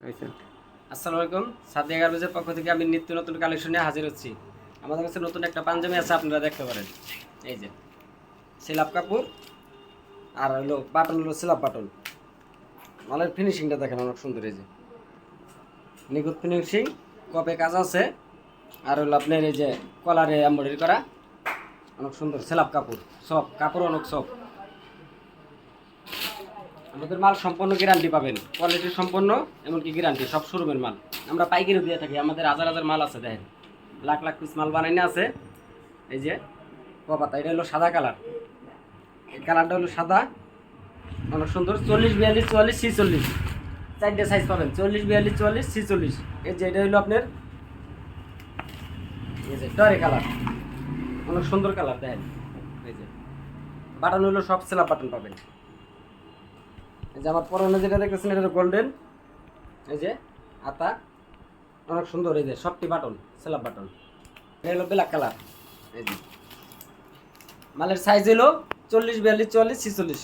আসসালামু আলাইকুম। সাদিয়া গার্মেজের পক্ষ থেকে আমি নিত্য নতুন কালেকশন নিয়ে হাজির হচ্ছি। আমাদের কাছে নতুন একটা পাঞ্জাবি আছে, আপনারা দেখতে পারেন। এই যে, সিলাপ কাপড় আর হলো বাটন হলো সিলাপ বাটন। মালের ফিনিশিংটা দেখেন অনেক সুন্দর, এই যে। নিখুঁত ফিনিশিং কপে কাজ আছে। আর হলো আপনার এই যে কলারে এম্বয়ডারি করা, অনেক সুন্দর সিলাপ কাপড় সব কাপড় অনেক সব আমাদের মাল সম্পূর্ণ গ্যারান্টি পাবেন। কোয়ালিটি সম্পন্ন এমনকি গ্যারান্টি সব শোরুমের মাল। আমরা পাইকারি দিয়ে থাকি, আমাদের হাজার হাজার মাল আছে, দেখেন। লাখ লাখ পিস মাল বানাইনে আছে। এই যে, কপাতা, এটা হলো সাদা কালার এই কালারটা হলো সাদা। অনেক সুন্দর, চল্লিশ, বিয়াল্লিশ, চুয়াল্লিশ, ছিচল্লিশ। চারটে সাইজ পাবেন, চল্লিশ, বিয়াল্লিশ, চুয়াল্লিশ, ছিচল্লিশ। এই যে, এটা হলো আপনার, এই যে ডরে কালার অনেক সুন্দর কালার দেখেন। এই যে, বাটন হলো সব সেলাপ বাটন পাবেন। যে আমার পরনে যেটা দেখতেছেন এটা গোল্ডেন এই যে আতা, অনেক সুন্দর, এই যে সবটি বাটন সেলাপ বাটন। এটা হলো ব্ল্যাক কালার এই যে। মালের সাইজ হলো চল্লিশ, বিয়াল্লিশ, চুয়াল্লিশ, ছিচল্লিশ।